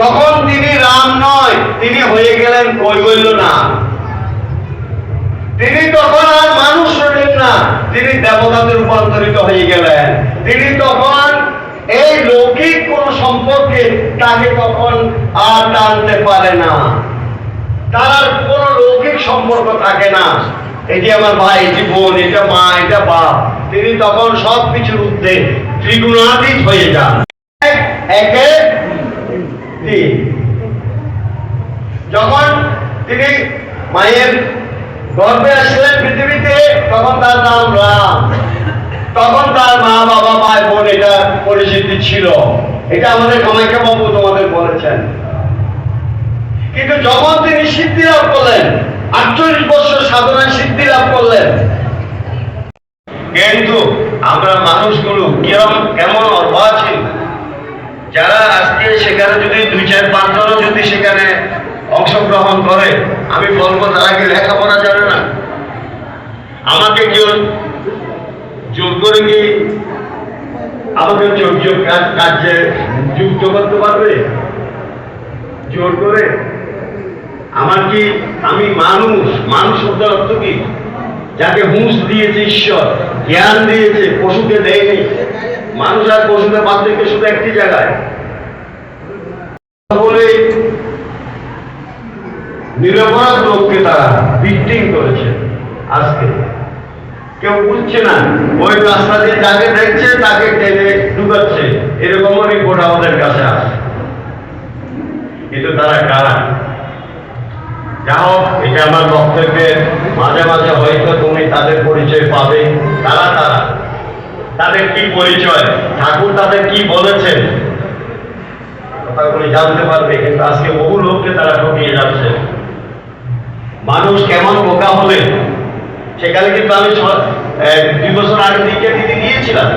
তখন তিনি রাম নয়, তিনি হয়ে গেলেন কৈবল্য না তিনি তখন আর মানুষ হলেন না, তিনি দেবতাতে রূপান্তরিত হয়ে গেলেন। তিনি তখন এই লৌকিক কোন সম্পর্কে তাকে তখন আর টানতে পারে না। তার কোন লৌকিক সম্পর্ক থাকে না। এটি আমার ভাই এটি বোন এটা মা এটা বাপ, তিনি তখন সব কিছুর ঊর্ধ্বে ত্রিগুণাতীত হয়ে যান। যখন তিনি মায়ের গর্ভে আসলেন পৃথিবীতে, তখন তার নাম রাম। তখন তার মা, বাবা, ভাই, বোন, এটা পরিচিতি ছিল। এটা আমাদের কামাখ্যা বাবু তোমাদের বলেছেন। কিন্তু যখন তিনি সিদ্ধি লাভ করলেন, আটচল্লিশ বছর সাধনায় সিদ্ধি লাভ করলেন, কিন্তু আমরা মানুষগুলো কিরম কেমন অর্বাচীন যারা আজকে সেখানে যদি দুই চার পাঁচজনও যদি অংশগ্রহণ করে, আমি বলব তারা কি লেখাপড়া জানে না। আমাকে কেউ জোর করে কি আমাকে যোগ কাজ- যুক্ত করতে পারবে? জোর করে? আমার কি আমি মানুষ? মানুষ শব্দের অর্থ কি? যাকে হুঁশ দিয়েছে ঈশ্বর, জ্ঞান দিয়েছে, পশুকে দেয়নি। মানুষ আর পশুদের পার্থক্য শুধু একটি জায়গায়। বলে নিরপরাধ লোককে তারা বিক্টিং করেছে আজকে। কেউ বুঝছে না, ওই রাস্তা দিয়ে যাকে দেখছে তাকে টেনে ঢুকাচ্ছে, এরকমও রিপোর্ট আমাদের কাছে আসে কিন্তু তারা কারা? যা হোক, এটা আমার বক্তব্যের মাঝে মাঝে হয়তো তুমি তাদের পরিচয় পাবে। তারা তারা? তাদের কি পরিচয়? ঠাকুর তাদের কি বলেছেন? কথাগুলি জানতে পারবে, কিন্তু আজকে বহু লোককে তারা ঠকিয়ে যাচ্ছে। মানুষ কেমন বোকা হলেন সেখানে কিন্তু আমি দুই বছর আগে দিকে দিদি দিয়েছিলাম।